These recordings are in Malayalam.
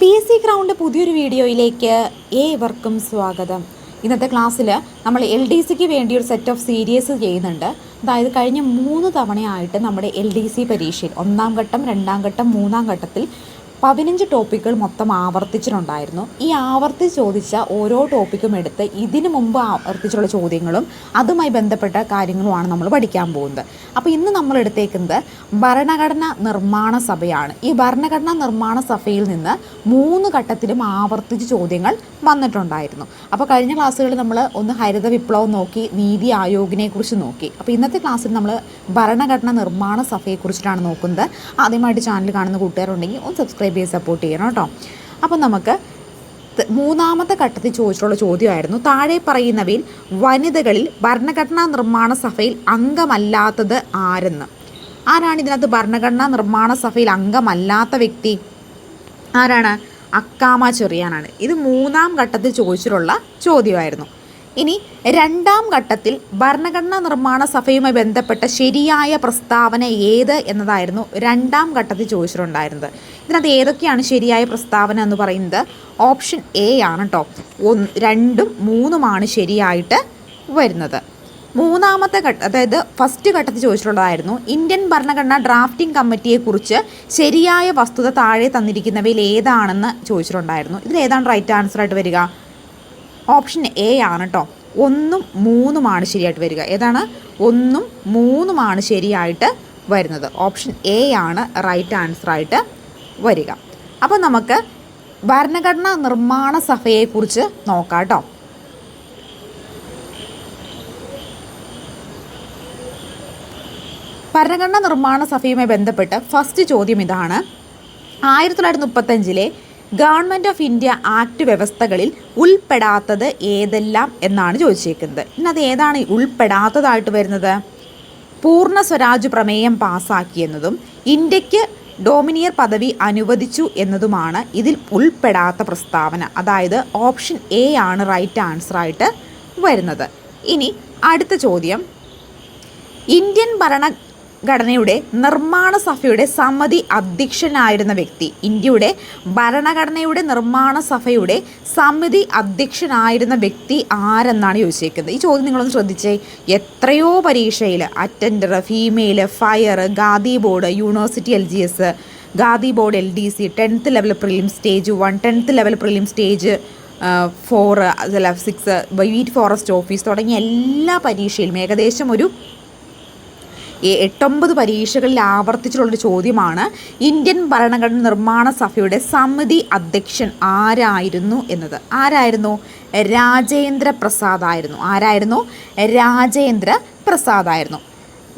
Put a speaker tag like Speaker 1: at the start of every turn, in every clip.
Speaker 1: പി എസ് സി ഗ്രൗണ്ട് പുതിയൊരു വീഡിയോയിലേക്ക് ഏവർക്കും സ്വാഗതം. ഇന്നത്തെ ക്ലാസ്സിൽ നമ്മൾ എൽ ഡി സിക്ക് വേണ്ടി ഒരു സെറ്റ് ഓഫ് സീരീസ് ചെയ്യുന്നുണ്ട്. അതായത് കഴിഞ്ഞ മൂന്ന് തവണയായിട്ട് നമ്മുടെ എൽ ഡി സി പരീക്ഷയിൽ ഒന്നാം ഘട്ടം രണ്ടാം ഘട്ടം മൂന്നാം ഘട്ടത്തിൽ പതിനഞ്ച് ടോപ്പിക്കുകൾ മൊത്തം ആവർത്തിച്ചിട്ടുണ്ടായിരുന്നു. ഈ ആവർത്തി ചോദിച്ച ഓരോ ടോപ്പിക്കും എടുത്ത് ഇതിനു മുമ്പ് ആവർത്തിച്ചുള്ള ചോദ്യങ്ങളും അതുമായി ബന്ധപ്പെട്ട കാര്യങ്ങളുമാണ് നമ്മൾ പഠിക്കാൻ പോകുന്നത്. അപ്പോൾ ഇന്ന് നമ്മൾ എടുത്തേക്കുന്നത് ഭരണഘടന നിർമ്മാണ സഭയാണ്. ഈ ഭരണഘടന നിർമ്മാണ സഭയിൽ നിന്ന് മൂന്ന് ഘട്ടത്തിലും ആവർത്തിച്ച് ചോദ്യങ്ങൾ വന്നിട്ടുണ്ടായിരുന്നു. അപ്പോൾ കഴിഞ്ഞ ക്ലാസ്സുകളിൽ നമ്മൾ ഒന്ന് ഹരിത വിപ്ലവം നോക്കി നീതി ആയോഗിനെ കുറിച്ച് നോക്കി. അപ്പോൾ ഇന്നത്തെ ക്ലാസ്സിൽ നമ്മൾ ഭരണഘടന നിർമ്മാണ സഭയെക്കുറിച്ചിട്ടാണ് നോക്കുന്നത്. ആദ്യമായിട്ട് ചാനൽ കാണുന്ന കൂട്ടുകാരുണ്ടെങ്കിൽ ഒന്ന് സബ്സ്ക്രൈബ് ചെയ്ത് സപ്പോർട്ട് ചെയ്യണം കേട്ടോ. അപ്പം നമുക്ക് മൂന്നാമത്തെ ഘട്ടത്തിൽ ചോദിച്ചിട്ടുള്ള ചോദ്യമായിരുന്നു. താഴെ പറയുന്നവയിൽ വനിതകളിൽ ഭരണഘടനാ നിർമ്മാണ സഭയിൽ അംഗമല്ലാത്തത് ആരെന്ന്? ആരാണ് ഇതിനകത്ത് ഭരണഘടനാ നിർമ്മാണ സഭയിൽ അംഗമല്ലാത്ത വ്യക്തി? ആരാണ്? അക്കാമ ചെറിയാനാണ്. ഇത് മൂന്നാം ഘട്ടത്തിൽ ചോദിച്ചിട്ടുള്ള ചോദ്യമായിരുന്നു. ഇനി രണ്ടാം ഘട്ടത്തിൽ ഭരണഘടനാ നിർമ്മാണ സഭയുമായി ബന്ധപ്പെട്ട ശരിയായ പ്രസ്താവന ഏത് എന്നതായിരുന്നു രണ്ടാം ഘട്ടത്തിൽ ചോദിച്ചിട്ടുണ്ടായിരുന്നത്. ഇതിനകത്ത് ഏതൊക്കെയാണ് ശരിയായ പ്രസ്താവന എന്ന് പറയുന്നത്? ഓപ്ഷൻ എ ആണ് കേട്ടോ ഒന്ന് രണ്ടും മൂന്നുമാണ് ശരിയായിട്ട് വരുന്നത്. മൂന്നാമത്തെ ഘട്ട അതായത് ഫസ്റ്റ് ഘട്ടത്തിൽ ചോദിച്ചിട്ടുള്ളതായിരുന്നു ഇന്ത്യൻ ഭരണഘടനാ ഡ്രാഫ്റ്റിംഗ് കമ്മിറ്റിയെക്കുറിച്ച് ശരിയായ വസ്തുത താഴെ തന്നിരിക്കുന്നവയിൽ ഏതാണെന്ന് ചോദിച്ചിട്ടുണ്ടായിരുന്നു. ഇതിൽ ഏതാണ് റൈറ്റ് ആൻസർ ആയിട്ട് വരിക? ഓപ്ഷൻ എ ആണ് കേട്ടോ ഒന്നും മൂന്നുമാണ് ശരിയായിട്ട് വരിക. ഏതാണ്? ഒന്നും മൂന്നുമാണ് ശരിയായിട്ട് വരുന്നത്. ഓപ്ഷൻ എ ആണ് റൈറ്റ് ആൻസർ ആയിട്ട് വരിക. അപ്പോൾ നമുക്ക് ഭരണഘടനാ നിർമ്മാണ സഭയെക്കുറിച്ച് നോക്കാം കേട്ടോ ഭരണഘടനാ നിർമ്മാണ സഭയുമായി ബന്ധപ്പെട്ട് ഫസ്റ്റ് ചോദ്യം ഇതാണ്. ആയിരത്തി തൊള്ളായിരത്തി മുപ്പത്തഞ്ചിലെ ഗവൺമെന്റ് ഓഫ് ഇന്ത്യ ആക്ട് വ്യവസ്ഥകളിൽ ഉൾപ്പെടാത്തത് ഏതെല്ലാം എന്നാണ് ചോദിച്ചേക്കുന്നത്. ഇന്നത് ഏതാണ് ഉൾപ്പെടാത്തതായിട്ട് വരുന്നത്? പൂർണ സ്വരാജ് പ്രമേയം പാസാക്കിയെന്നതും ഇന്ത്യയ്ക്ക് ഡോമിനിയർ പദവി അനുവദിച്ചു എന്നതുമാണ് ഇതിൽ ഉൾപ്പെടാത്ത പ്രസ്താവന. അതായത് ഓപ്ഷൻ എ ആണ് റൈറ്റ് ആൻസർ ആയിട്ട് വരുന്നത്. ഇനി അടുത്ത ചോദ്യം. ഇന്ത്യൻ ഭരണഘടനയുടെ നിർമ്മാണ സഭയുടെ സമിതി അധ്യക്ഷനായിരുന്ന വ്യക്തി. ഇന്ത്യയുടെ ഭരണഘടനയുടെ നിർമ്മാണ സഭയുടെ സമിതി അധ്യക്ഷനായിരുന്ന വ്യക്തി ആരെന്നാണ് ചോദിച്ചേക്കുന്നത്? ഈ ചോദ്യം നിങ്ങളൊന്ന് ശ്രദ്ധിച്ചേ. എത്രയോ പരീക്ഷയിൽ attender female fire Khadi board university L G S Khadi board L D C tenth level prelim stage one tenth level prelim stage four അതല്ല സിക്സ് വീറ്റ് ഫോറസ്റ്റ് ഓഫീസ് തുടങ്ങിയ എല്ലാ പരീക്ഷയിലും ഏകദേശം ഒരു എട്ടൊമ്പത് പരീക്ഷകളിൽ ആവർത്തിച്ചിട്ടുള്ളൊരു ചോദ്യമാണ്. ഇന്ത്യൻ ഭരണഘടന നിർമ്മാണ സഭയുടെ സമിതി അധ്യക്ഷൻ ആരായിരുന്നു എന്നത്? ആരായിരുന്നു? രാജേന്ദ്ര പ്രസാദ് ആയിരുന്നു. ആരായിരുന്നു? രാജേന്ദ്ര പ്രസാദ് ആയിരുന്നു.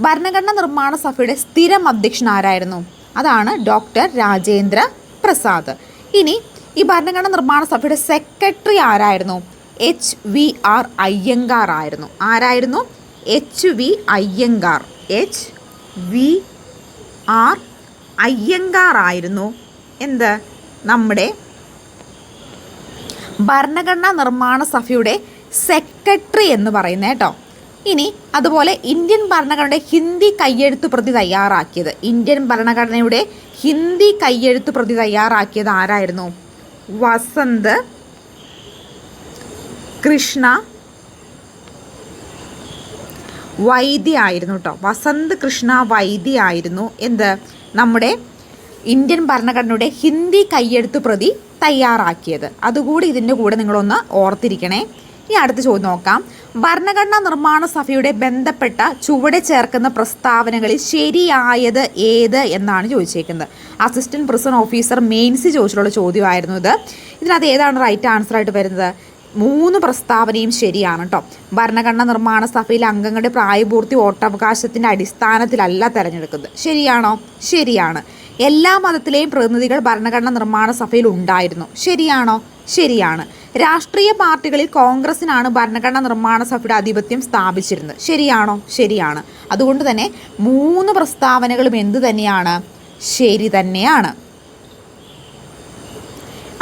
Speaker 1: ഭരണഘടന നിർമ്മാണ സഭയുടെ സ്ഥിരം അധ്യക്ഷൻ ആരായിരുന്നു? അതാണ് ഡോക്ടർ രാജേന്ദ്ര പ്രസാദ്. ഇനി ഈ ഭരണഘടന നിർമ്മാണ സഭയുടെ സെക്രട്ടറി ആരായിരുന്നു? എച്ച് വി ആർ അയ്യങ്കാർ ആയിരുന്നു. ആരായിരുന്നു? H V Iyengar. H V R Iyengar ആയിരുന്നു എന്ത്? നമ്മുടെ ഭരണഘടനാ നിർമ്മാണ സഭയുടെ സെക്രട്ടറി എന്ന് പറയുന്നത് കേട്ടോ. ഇനി അതുപോലെ ഇന്ത്യൻ ഭരണഘടനയുടെ ഹിന്ദി കയ്യെഴുത്ത് പ്രതി തയ്യാറാക്കിയത്. ഇന്ത്യൻ ഭരണഘടനയുടെ ഹിന്ദി കയ്യെഴുത്ത് പ്രതി തയ്യാറാക്കിയത് ആരായിരുന്നു? വസന്ത് കൃഷ്ണ വൈദ്യ ആയിരുന്നു കേട്ടോ വസന്ത് കൃഷ്ണ വൈദ്യ ആയിരുന്നു. എന്ത്? നമ്മുടെ ഇന്ത്യൻ ഭരണഘടനയുടെ ഹിന്ദി കയ്യെഴുത്ത് പ്രതി തയ്യാറാക്കിയത്. അതുകൂടി ഇതിന്റെ കൂടെ നിങ്ങളൊന്ന് ഓർത്തിരിക്കണേ. ഇനി അടുത്ത ചോദ്യം നോക്കാം. ഭരണഘടനാ നിർമ്മാണ സഭയുടെ ബന്ധപ്പെട്ട ചുവടെ ചേർക്കുന്ന പ്രസ്താവനകളിൽ ശരിയായത് ഏത് എന്നാണ് ചോദിച്ചേക്കുന്നത്. അസിസ്റ്റന്റ് പ്രിസൺ ഓഫീസർ മെയിൻസി ചോദിച്ചിട്ടുള്ള ചോദ്യമായിരുന്നു ഇത്. ഇതിനകത്ത് ഏതാണ് റൈറ്റ് ആൻസർ ആയിട്ട് വരുന്നത്? മൂന്ന് പ്രസ്താവനയും ശരിയാണ് കേട്ടോ ഭരണഘടന നിർമ്മാണ സഭയിലെ അംഗങ്ങളുടെ പ്രായപൂർത്തി വോട്ടവകാശത്തിന്റെ അടിസ്ഥാനത്തിലല്ല തിരഞ്ഞെടുക്കുന്നത്. ശരിയാണോ? ശരിയാണ്. എല്ലാ മതത്തിലെയും പ്രതിനിധികൾ ഭരണഘടനാ നിർമ്മാണ സഭയിൽ ഉണ്ടായിരുന്നു. ശരിയാണോ? ശരിയാണ്. രാഷ്ട്രീയ പാർട്ടികളിൽ കോൺഗ്രസിനാണ് ഭരണഘടനാ നിർമ്മാണ സഭയുടെ ആധിപത്യം സ്ഥാപിച്ചിരുന്നത്. ശരിയാണോ? ശരിയാണ്. അതുകൊണ്ട് തന്നെ മൂന്ന് പ്രസ്താവനകളും എന്തു തന്നെയാണ്? ശരി തന്നെയാണ്.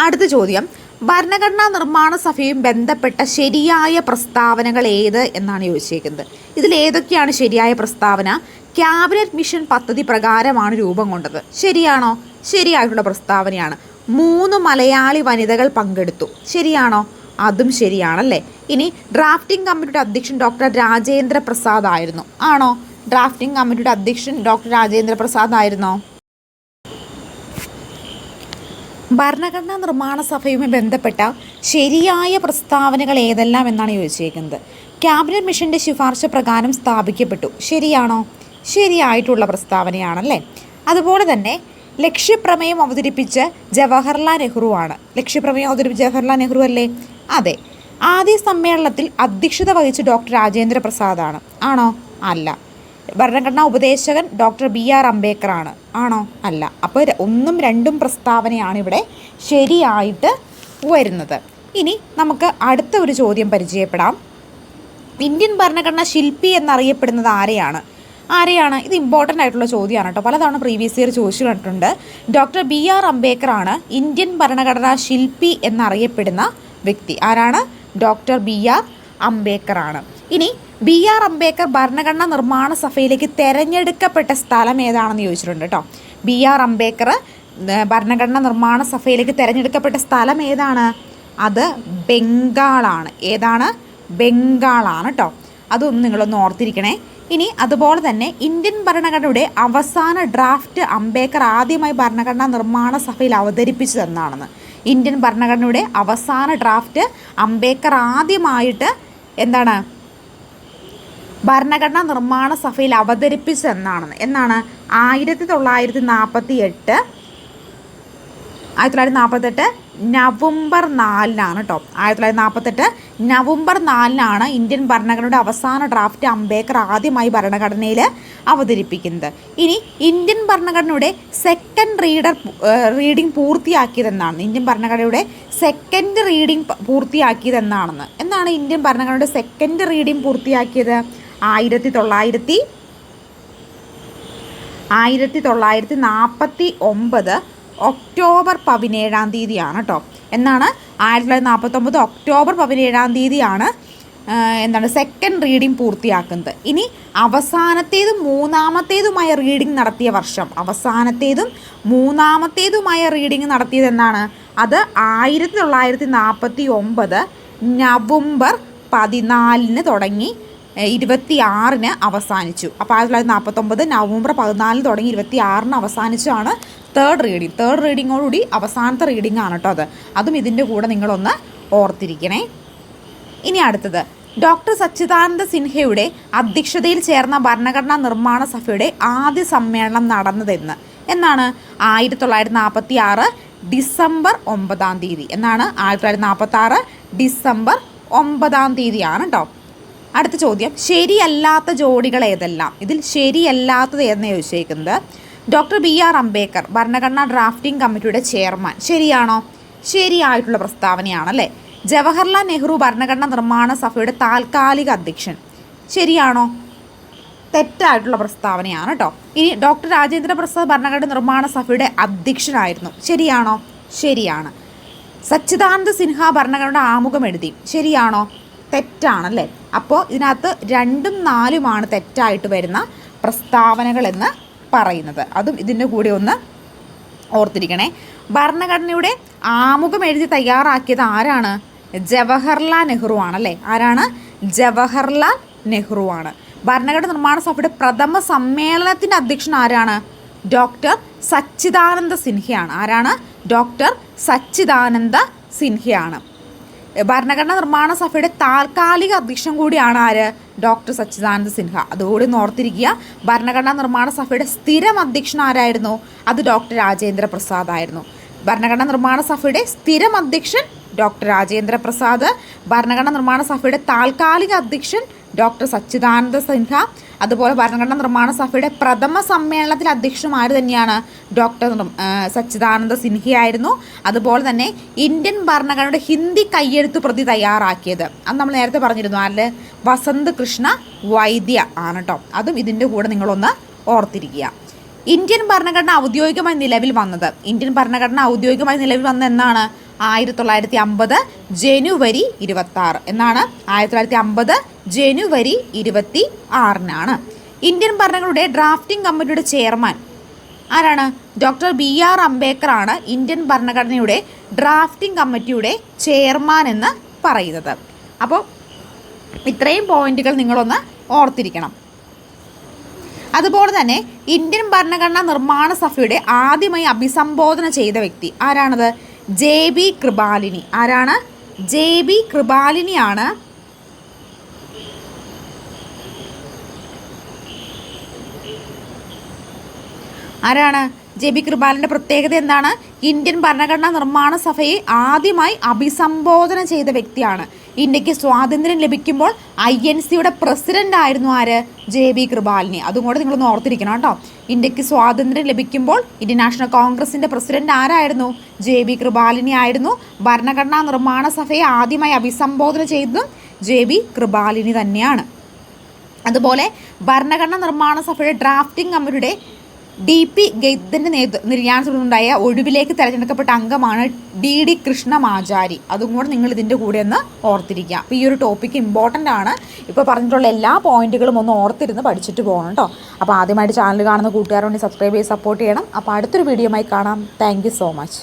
Speaker 1: അടുത്ത ചോദ്യം. ഭരണഘടനാ നിർമ്മാണ സഭയും ബന്ധപ്പെട്ട ശരിയായ പ്രസ്താവനകൾ ഏത് എന്നാണ് ചോദിച്ചേക്കുന്നത്. ഇതിൽ ഏതൊക്കെയാണ് ശരിയായ പ്രസ്താവന? ക്യാബിനറ്റ് മിഷൻ പദ്ധതി പ്രകാരമാണ് രൂപം കൊണ്ടത്. ശരിയാണോ? ശരിയായിട്ടുള്ള പ്രസ്താവനയാണ്. മൂന്ന് മലയാളി വനിതകൾ പങ്കെടുത്തു. ശരിയാണോ? അതും ശരിയാണല്ലേ? ഇനി ഡ്രാഫ്റ്റിംഗ് കമ്മിറ്റിയുടെ അധ്യക്ഷൻ ഡോക്ടർ രാജേന്ദ്ര പ്രസാദ് ആയിരുന്നു. ആണോ? ഡ്രാഫ്റ്റിംഗ് കമ്മിറ്റിയുടെ അധ്യക്ഷൻ ഡോക്ടർ രാജേന്ദ്ര പ്രസാദ് ആയിരുന്നോ? ഭരണഘടനാ നിർമ്മാണ സഭയുമായി ബന്ധപ്പെട്ട ശരിയായ പ്രസ്താവനകൾ ഏതെല്ലാം എന്നാണ് ചോദിച്ചേക്കുന്നത്. ക്യാബിനറ്റ് മിഷന്റെ ശുപാർശ പ്രകാരം സ്ഥാപിക്കപ്പെട്ടു. ശരിയാണോ? ശരിയായിട്ടുള്ള പ്രസ്താവനയാണല്ലേ? അതുപോലെ തന്നെ ലക്ഷ്യപ്രമേയം അവതരിപ്പിച്ച് ജവഹർലാൽ നെഹ്റു ആണ്. ലക്ഷ്യപ്രമേയം അവതരിപ്പിച്ച ജവഹർലാൽ നെഹ്റു അല്ലേ? അതെ. ആദ്യ സമ്മേളനത്തിൽ അധ്യക്ഷത വഹിച്ച ഡോക്ടർ രാജേന്ദ്ര പ്രസാദാണ് ആണോ? അല്ല. ഭരണഘടനാ ഉപദേശകൻ ഡോക്ടർ ബി ആർ അംബേദ്കർ ആണ്? ആണോ അല്ല അപ്പോൾ ഒന്നും രണ്ടും പ്രസ്താവനയാണ് ഇവിടെ ശരിയായിട്ട് വരുന്നത്. ഇനി നമുക്ക് അടുത്ത ഒരു ചോദ്യം പരിചയപ്പെടാം. ഇന്ത്യൻ ഭരണഘടനാ ശില്പി എന്നറിയപ്പെടുന്നത് ആരെയാണ്? ആരെയാണ്? ഇത് ഇമ്പോർട്ടന്റ് ആയിട്ടുള്ള ചോദ്യമാണ് കേട്ടോ. പലതവണ പ്രീവിയസ് ഇയർ ചോദിച്ചു കണ്ടിട്ടുണ്ട്. ഡോക്ടർ ബി ആർ അംബേദ്കർ ആണ് ഇന്ത്യൻ ഭരണഘടനാ ശില്പി എന്നറിയപ്പെടുന്ന വ്യക്തി. ആരാണ്? ഡോക്ടർ ബി ആർ അംബേദ്കർ ആണ് ഇനി ബി ആർ അംബേദ്കർ ഭരണഘടനാ നിർമ്മാണ സഭയിലേക്ക് തെരഞ്ഞെടുക്കപ്പെട്ട സ്ഥലം ഏതാണെന്ന് ചോദിച്ചിട്ടുണ്ട് കേട്ടോ. ബി ആർ അംബേദ്കർ ഭരണഘടനാ നിർമ്മാണ സഭയിലേക്ക് തിരഞ്ഞെടുക്കപ്പെട്ട സ്ഥലം ഏതാണ്? അത് ബംഗാളാണ്. ഏതാണ്? ബംഗാളാണ് കേട്ടോ. അതൊന്നും നിങ്ങളൊന്ന് ഓർത്തിരിക്കണേ. ഇനി അതുപോലെ തന്നെ ഇന്ത്യൻ ഭരണഘടനയുടെ അവസാന ഡ്രാഫ്റ്റ് അംബേദ്കർ ആദ്യമായി ഭരണഘടനാ നിർമ്മാണ സഭയിൽ അവതരിപ്പിച്ചു തന്നാണെന്ന് ഇന്ത്യൻ ഭരണഘടനയുടെ അവസാന ഡ്രാഫ്റ്റ് അംബേദ്കർ ആദ്യമായിട്ട് എന്താണ്? ഭരണഘടനാ നിർമ്മാണ സഭയിൽ അവതരിപ്പിച്ചെന്നാണ് എന്നാണ് ആയിരത്തി തൊള്ളായിരത്തി നാൽപ്പത്തി എട്ട് ആയിരത്തി തൊള്ളായിരത്തി നാൽപ്പത്തെട്ട് നവംബർ നാലിനാണ് കേട്ടോ ആയിരത്തി തൊള്ളായിരത്തി നാൽപ്പത്തെട്ട് നവംബർ നാലിനാണ് ഇന്ത്യൻ ഭരണഘടനയുടെ അവസാന ഡ്രാഫ്റ്റ് അംബേദ്കർ ആദ്യമായി ഭരണഘടനയിൽ അവതരിപ്പിക്കുന്നത്. ഇനി ഇന്ത്യൻ ഭരണഘടനയുടെ സെക്കൻഡ് റീഡർ റീഡിംഗ് പൂർത്തിയാക്കിയതെന്നാണ് ഇന്ത്യൻ ഭരണഘടനയുടെ സെക്കൻഡ് റീഡിംഗ് പൂർത്തിയാക്കിയതെന്നാണെന്ന് എന്നാണ് ഇന്ത്യൻ ഭരണഘടനയുടെ സെക്കൻഡ് റീഡിംഗ് പൂർത്തിയാക്കിയത്? ആയിരത്തി തൊള്ളായിരത്തി ആയിരത്തി തൊള്ളായിരത്തി നാൽപ്പത്തി ഒമ്പത് ഒക്ടോബർ പതിനേഴാം തീയതിയാണ് കേട്ടോ എന്നാണ് ആയിരത്തി തൊള്ളായിരത്തി നാൽപ്പത്തൊമ്പത് ഒക്ടോബർ പതിനേഴാം തീയതിയാണ് എന്താണ് സെക്കൻഡ് റീഡിംഗ് പൂർത്തിയാക്കുന്നത്. ഇനി അവസാനത്തേതും മൂന്നാമത്തേതുമായ റീഡിംഗ് നടത്തിയ വർഷം. അവസാനത്തേതും മൂന്നാമത്തേതുമായ റീഡിംഗ് നടത്തിയത് എന്നാണ്? അത് ആയിരത്തി തൊള്ളായിരത്തി നാൽപ്പത്തി ഒമ്പത് നവംബർ പതിനാലിന് തുടങ്ങി. ഇരുപത്തി ആറിന് അവസാനിച്ചു. അപ്പോൾ ആയിരത്തി തൊള്ളായിരത്തി നാൽപ്പത്തൊമ്പത് നവംബർ പതിനാലിന് തുടങ്ങി ഇരുപത്തി ആറിന് അവസാനിച്ചാണ് തേർഡ് റീഡിംഗ് തേർഡ് റീഡിങ്ങോടുകൂടി അവസാനത്തെ റീഡിംഗ് ആണ് കേട്ടോ അത്. അതും ഇതിന്റെ കൂടെ നിങ്ങളൊന്ന് ഓർത്തിരിക്കണേ. ഇനി അടുത്തത്. ഡോക്ടർ സച്ചിദാനന്ദ സിൻഹയുടെ അധ്യക്ഷതയിൽ ചേർന്ന ഭരണഘടനാ നിർമ്മാണ സഭയുടെ ആദ്യ സമ്മേളനം നടന്നതെന്ന്. എന്നാണ് ആയിരത്തി തൊള്ളായിരത്തി നാൽപ്പത്തി ആറ് ഡിസംബർ ഒമ്പതാം തീയതി. എന്നാണ് ആയിരത്തി തൊള്ളായിരത്തി നാൽപ്പത്തി ആറ് ഡിസംബർ ഒമ്പതാം തീയതിയാണ് കേട്ടോ അടുത്ത ചോദ്യം ശരിയല്ലാത്ത ജോഡികൾ ഏതെല്ലാം? ഇതിൽ ശരിയല്ലാത്തത് എന്ന് ചോദിച്ചേക്കുന്നത്? ഡോക്ടർ ബി ആർ അംബേദ്കർ ഭരണഘടനാ ഡ്രാഫ്റ്റിംഗ് കമ്മിറ്റിയുടെ ചെയർമാൻ. ശരിയാണോ? ശരിയായിട്ടുള്ള പ്രസ്താവനയാണല്ലേ? ജവഹർലാൽ നെഹ്റു ഭരണഘടനാ നിർമ്മാണ സഭയുടെ താൽക്കാലിക അധ്യക്ഷൻ. ശരിയാണോ? തെറ്റായിട്ടുള്ള പ്രസ്താവനയാണ് കേട്ടോ ഇനി ഡോക്ടർ രാജേന്ദ്ര പ്രസാദ് ഭരണഘടന നിർമ്മാണ സഭയുടെ അധ്യക്ഷനായിരുന്നു. ശരിയാണോ? ശരിയാണ്. സച്ചിദാനന്ദ സിൻഹ ഭരണഘടന ആമുഖം എഴുതി. ശരിയാണോ? തെറ്റാണല്ലേ? അപ്പോൾ ഇതിനകത്ത് രണ്ടും നാലുമാണ് തെറ്റായിട്ട് വരുന്ന പ്രസ്താവനകളെന്ന് പറയുന്നത്. അതും ഇതിന്റെ കൂടെ ഒന്ന് ഓർത്തിരിക്കണേ. ഭരണഘടനയുടെ ആമുഖം എഴുതി തയ്യാറാക്കിയത് ആരാണ്? ജവഹർലാൽ നെഹ്റു ആണല്ലേ ആരാണ്? ജവഹർലാൽ നെഹ്റു ആണ്. ഭരണഘടന നിർമ്മാണ സഭയുടെ പ്രഥമ സമ്മേളനത്തിന്റെ അധ്യക്ഷൻ ആരാണ്? ഡോക്ടർ സച്ചിദാനന്ദ സിൻഹയാണ്. ആരാണ്? ഡോക്ടർ സച്ചിദാനന്ദ സിൻഹയാണ്. ഭരണഘടനാ നിർമ്മാണ സഭയുടെ താൽക്കാലിക അധ്യക്ഷൻ കൂടിയാണ് ആര്? ഡോക്ടർ സച്ചിദാനന്ദ സിൻഹ. അതുകൂടി ഓർത്തിരിക്കുക ഭരണഘടനാ നിർമ്മാണ സഭയുടെ സ്ഥിരം അധ്യക്ഷൻ ആരായിരുന്നു? അത് ഡോക്ടർ രാജേന്ദ്ര പ്രസാദ് ആയിരുന്നു. ഭരണഘടനാ നിർമ്മാണ സഭയുടെ സ്ഥിരം അധ്യക്ഷൻ ഡോക്ടർ രാജേന്ദ്ര പ്രസാദ്. ഭരണഘടനാ നിർമ്മാണ സഭയുടെ താൽക്കാലിക അധ്യക്ഷൻ ഡോക്ടർ സച്ചിദാനന്ദ സിൻഹ. അതുപോലെ ഭരണഘടനാ നിർമ്മാണ സഭയുടെ പ്രഥമ സമ്മേളനത്തിൽ അധ്യക്ഷമാര് തന്നെയാണ്? ഡോക്ടർ സച്ചിദാനന്ദ സിൻഹയായിരുന്നു. അതുപോലെ തന്നെ ഇന്ത്യൻ ഭരണഘടനയുടെ ഹിന്ദി കയ്യെഴുത്ത് പ്രതി തയ്യാറാക്കിയത്. അത് നമ്മൾ നേരത്തെ പറഞ്ഞിരുന്നു അല്ലെ വസന്ത് കൃഷ്ണ വൈദ്യ ആണ് കേട്ടോ അതും ഇതിന്റെ കൂടെ നിങ്ങളൊന്ന് ഓർത്തിരിക്കുക. ഇന്ത്യൻ ഭരണഘടന ഔദ്യോഗികമായി നിലവിൽ വന്നത് ഇന്ത്യൻ ഭരണഘടന ഔദ്യോഗികമായി നിലവിൽ വന്ന എന്നാണ്? ആയിരത്തി തൊള്ളായിരത്തി അമ്പത് ജനുവരി ഇരുപത്തി ആറ് എന്നാണ് ആയിരത്തി തൊള്ളായിരത്തി അമ്പത് ജനുവരി ഇരുപത്തി ആറിനാണ്. ഇന്ത്യൻ ഭരണങ്ങളുടെ ഡ്രാഫ്റ്റിംഗ് കമ്മിറ്റിയുടെ ചെയർമാൻ ആരാണ്? ഡോക്ടർ ബി ആർ അംബേദ്കർ ആണ് ഇന്ത്യൻ ഭരണഘടനയുടെ ഡ്രാഫ്റ്റിംഗ് കമ്മിറ്റിയുടെ ചെയർമാൻ എന്ന് പറയുന്നത്. അപ്പോൾ ഇത്രയും പോയിന്റുകൾ നിങ്ങളൊന്ന് ഓർത്തിരിക്കണം. അതുപോലെ തന്നെ ഇന്ത്യൻ ഭരണഘടനാ നിർമ്മാണ സഭയുടെ ആദ്യമായി അഭിസംബോധന ചെയ്ത വ്യക്തി ആരാണത്? J B Kripalani. ആരാണ്? ജെ ബി കൃപാലിനിയാണ് ആരാണ്? ജെ കൃപാലിന്റെ പ്രത്യേകത എന്താണ്? ഇന്ത്യൻ ഭരണഘടനാ നിർമ്മാണ സഭയെ ആദ്യമായി അഭിസംബോധന ചെയ്ത വ്യക്തിയാണ്. ഇന്ത്യയ്ക്ക് സ്വാതന്ത്ര്യം ലഭിക്കുമ്പോൾ ഐ എൻ സിയുടെ പ്രസിഡന്റ് ആയിരുന്നു ആര്? J B Kripalani. അതും കൂടെ നിങ്ങളൊന്ന് ഓർത്തിരിക്കണം കേട്ടോ. ഇന്ത്യയ്ക്ക് സ്വാതന്ത്ര്യം ലഭിക്കുമ്പോൾ ഇന്ത്യൻ നാഷണൽ കോൺഗ്രസിന്റെ പ്രസിഡന്റ് ആരായിരുന്നു? ജെ ബി കൃപാലിനി ആയിരുന്നു. ഭരണഘടനാ നിർമ്മാണ സഭയെ ആദ്യമായി അഭിസംബോധന ചെയ്തതും ജെ ബി കൃപാലിനി തന്നെയാണ്. അതുപോലെ ഭരണഘടനാ നിർമ്മാണ സഭയുടെ ഡ്രാഫ്റ്റിംഗ് കമ്മിറ്റിയുടെ ഡി പി ഗെയ്ദിന്റെ നേതൃ നിര്യാണത്തിലുണ്ടായ ഒഴിവിലേക്ക് തിരഞ്ഞെടുക്കപ്പെട്ട അംഗമാണ് ഡി ഡി കൃഷ്ണമാചാരി. അതും കൂടെ നിങ്ങൾ ഇതിന്റെ കൂടെ ഒന്ന് ഓർത്തിരിക്കുക. അപ്പോൾ ഈ ഒരു ടോപ്പിക്ക് ഇമ്പോർട്ടന്റ് ആണ്. ഇപ്പോൾ പറഞ്ഞിട്ടുള്ള എല്ലാ പോയിന്റുകളും ഒന്ന് ഓർത്തിരുന്ന് പഠിച്ചിട്ട് പോകണം കേട്ടോ അപ്പോൾ ആദ്യമായിട്ട് ചാനൽ കാണുന്ന കൂട്ടുകാരോട് സബ്സ്ക്രൈബ് ചെയ്ത് സപ്പോർട്ട് ചെയ്യണം. അപ്പോൾ അടുത്തൊരു വീഡിയോ ആയി കാണാം. Thank so much